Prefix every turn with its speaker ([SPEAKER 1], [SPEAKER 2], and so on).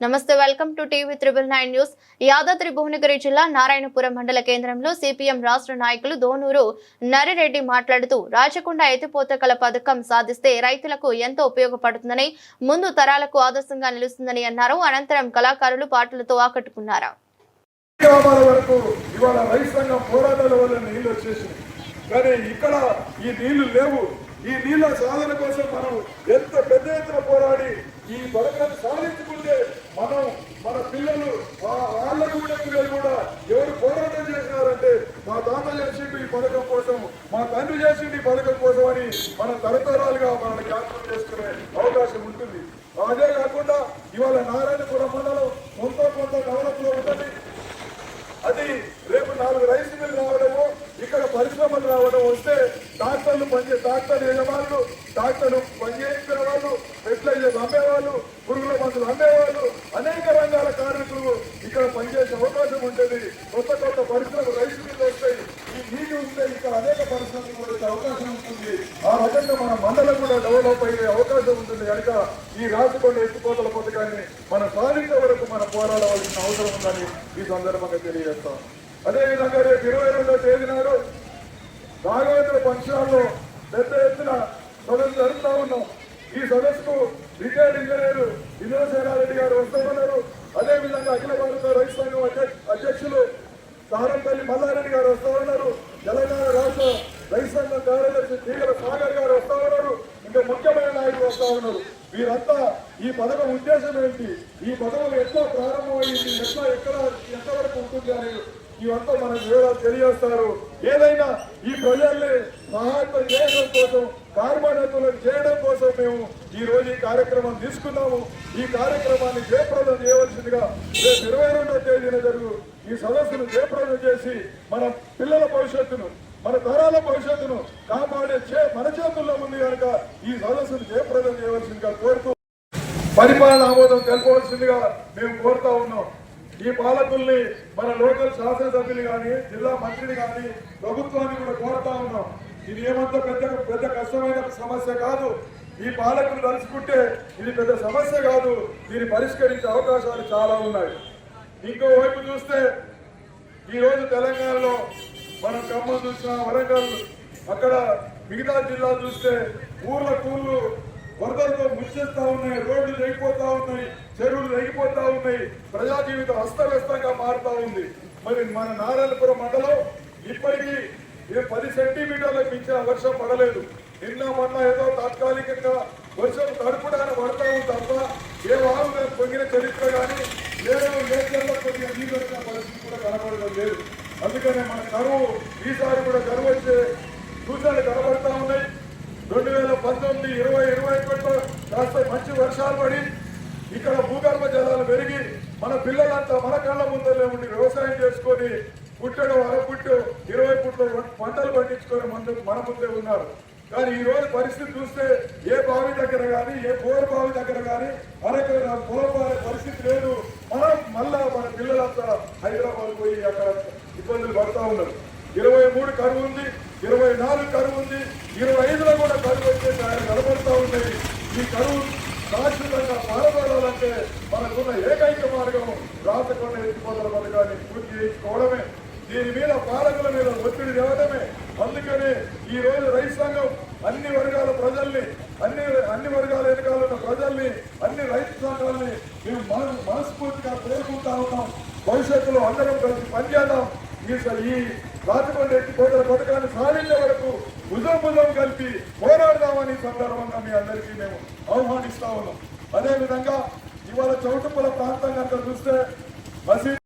[SPEAKER 1] నమస్తే welcome to TV triple nine news. Yadadri Bhuvanagiri జిల్లా నారాయణపురం మండల కేంద్రంలో సిపిఎం రాష్ట్ర నాయకులు దోనూరు నరిరెడ్డి మాట్లాడుతూ రాచకొండ ఎత్తిపోతకల పథకం సాధిస్తే రైతులకు ఎంతో ఉపయోగపడుతుందని ముందు తరాలకు ఆదర్శంగా నిలుస్తుందని అన్నారు. అనంతరం కళాకారులు పాటలతో ఆకట్టుకున్నారు?
[SPEAKER 2] కానీ ఇక్కడ ఈ నీళ్ళు లేవు. ఈ నీళ్ళ సాధన కోసం మనం ఎంత పెద్ద ఎత్తున పోరాడి ఈ పథకాన్ని సాధించుకుంటే మనం మన పిల్లలు మా వాళ్ళకు కూడా పిల్లలు కూడా ఎవరు పోరాటం చేసినారంటే మా తాత చేసిండు ఈ పథకం కోసం మా తండ్రి చేసిండు ఈ పథకం కోసం అని మన తరతరాలుగా మనల్ని జ్ఞాపకం చేసుకునే అవకాశం ఉంటుంది. అదే కాకుండా ఇవాళ నారాయణపురం మండలం కొంత కొంత డెవలప్లో ఉంటుంది. అది రేపు నాలుగు రైస్ మిల్ రావడము ఇక్కడ పరిశ్రమలు రావడం వస్తే డాక్టర్లు పనిచే డాక్టర్ యజమానులు డాక్టర్లు పనిచేయించిన వాళ్ళు ఫెర్టిలైజర్లు అమ్మేవాళ్ళు పురుగుల మందులు అమ్మేవాళ్ళు అనేక రంగాల కార్మికులు ఇక్కడ పనిచేసే అవకాశం ఉంటుంది. కొత్త కొత్త పరిశ్రమలు రైతు మిల్లు వస్తాయి. ఈ నీళ్ళు ఉంటే ఇక్కడ అనేక పరిశ్రమలు కూడా అవకాశం ఉంటుంది. ఆ రకంగా మన మండలం కూడా డెవలప్ అయ్యే అవకాశం ఉంటుంది. కనుక ఈ రాజకొండ ఎత్తుకోతల పథకాన్ని మన సాధించే వరకు మన పోరాడవలసిన అవసరం ఉందని ఈ సందర్భంగా తెలియజేస్తాం. అదేవిధంగా రేపు ఇరవై రెండో తేదీ నాడు రాఘవేంద్ర పంచాల్లో పెద్ద ఎత్తున సదస్సు జరుగుతూ ఉన్నాం. ఈ సదస్సుకు రిటైర్డ్ ఇంజనీర్ ఇంద్రసేనారెడ్డి గారు వస్తూ ఉన్నారు అదేవిధంగా అఖిల భారత రైతు సంఘం అధ్యక్ష- అధ్యక్షులు సారంపల్లి మల్లారెడ్డి గారు వస్తూ ఉన్నారు తెలంగాణ రాష్ట్ర రైతు సంఘం కార్యదర్శి తీగల సాగర్ గారు వస్తూ ఉన్నారు ఇంకా ముఖ్యమైన నాయకులు వస్తా ఉన్నారు వీరంతా ఈ పథకం ఉద్దేశం ఏంటి? ఈ పథకం ఎట్లా ప్రారంభమైంది? ఎట్లా ఎక్కడ ఎంతవరకు ఉంటుంది అనేది ఇవంతా మనకు వివరాలు తెలియజేస్తారు. ఏదైనా ఈ ప్రజల్ని సహాయతం చేయడం కోసం కార్బోనేతులను చేయడం కోసం మేము ఈ రోజు ఈ కార్యక్రమం తీసుకున్నాము. ఈ కార్యక్రమాన్ని జయప్రదం చేయవలసిందిగా రేపు ఇరవై రెండో తేదీన జరుగు ఈ సదస్సును జయప్రదం చేసి మన పిల్లల భవిష్యత్తును మన తరాల భవిష్యత్తును కాపాడే చే మన చేతుల్లో ఉంది కనుక ఈ సదస్సును జయప్రదం చేయవలసిందిగా కోరుతూ పరిపాలన ఆమోదం తెలపవలసిందిగా మేము కోరుతా ఉన్నాం. ఈ పాలకుల్ని మన లోకల్ శాసనసభ్యులు కానీ జిల్లా మంత్రిని కానీ ప్రభుత్వాన్ని కూడా కోరుతా ఉన్నాం. ఇది ఏమంత పెద్ద పెద్ద కష్టమైన సమస్య కాదు. ఈ పాలకులు తలుచుకుంటే ఇది పెద్ద సమస్య కాదు. దీన్ని పరిష్కరించే అవకాశాలు చాలా ఉన్నాయి. ఇంకో వైపు చూస్తే ఈరోజు తెలంగాణలో మనం ఖమ్మం చూసిన వరంగల్ అక్కడ మిగతా జిల్లాలు చూస్తే ఊర్ల కూర్లు వరదలతో ముంచేస్తా ఉన్నాయి రోడ్లు తెగిపోతా ఉన్నాయి చెరువులు తెగిపోతా ఉన్నాయి ప్రజా జీవితం అస్తవ్యస్తంగా మారుతా ఉంది. మరి మన నారాయణపురం మండలం ఇప్పటికీ పది సెంటీమీటర్లకు మించిన వర్షం పడలేదు. నిన్న మొన్న ఏదో తాత్కాలికంగా వర్షం తడుపుడాన పడతా ఉంది తప్ప ఏ వారు పొంగిన చరిత్ర కానీ ఏదో నేచర్లో కొద్దిగా నీళ్ళు వచ్చిన పరిస్థితి కూడా కనబడడం లేదు. అందుకనే మన కరువు ఈసారి కూడా కరువు వచ్చే సూచనలు కనబడతా ఉన్నాయి. రెండు వేల పంతొమ్మిది ఇరవై వర్షాలు పడి ఇక్కడ భూగర్భ జలాలు పెరిగి మన పిల్లలంతా మన కళ్ళ ముందరలే ఉండి వ్యవసాయం చేసుకొని పుట్టడు అరపుట్టు ఇరవై పుట్లు పంటలు పండించుకొని ముందు మన ముందే ఉన్నారు. కానీ ఈ రోజు పరిస్థితి చూస్తే ఏ బావి దగ్గర కానీ ఏ బోర్ బావి దగ్గర కానీ మనకు బోర్ పరిస్థితి లేదు. మనం మళ్ళా మన పిల్లలంతా హైదరాబాద్ పోయి అక్కడ ఇబ్బందులు పడతా ఉన్నారు. ఇరవై మూడు కరువు ఉంది ఇరవై నాలుగు కరువు ఉంది ఇరవై ఐదులో కూడా కరువు వచ్చే ఆయన కనబడుతూ ఉన్నాయి. ఈ కరువు దీని మీద పాలకుల మీద ఒత్తిడి తేవడమే అందుకని ఈ రోజు రైతు సంఘం అన్ని వర్గాల ప్రజల్ని అన్ని అన్ని వర్గాల వెనకాల ప్రజల్ని అన్ని రైతు సంఘాలని మేము మన- మనస్ఫూర్తిగా పేర్కొంటా ఉన్నాం. భవిష్యత్తులో అందరం కలిసి పనిచేద్దాం. ఈ స- ఈ రాజకొండ ఎత్తిపోతల పథకాన్ని సాధించే వరకు భుజం భుజం కలిపి పోరాడదామని సందర్భంగా మీ అందరికీ మేము ఆహ్వానిస్తా ఉన్నాం. అదేవిధంగా ఇవాళ చౌటుప్పల ప్రాంతం కనుక చూస్తే మసీద్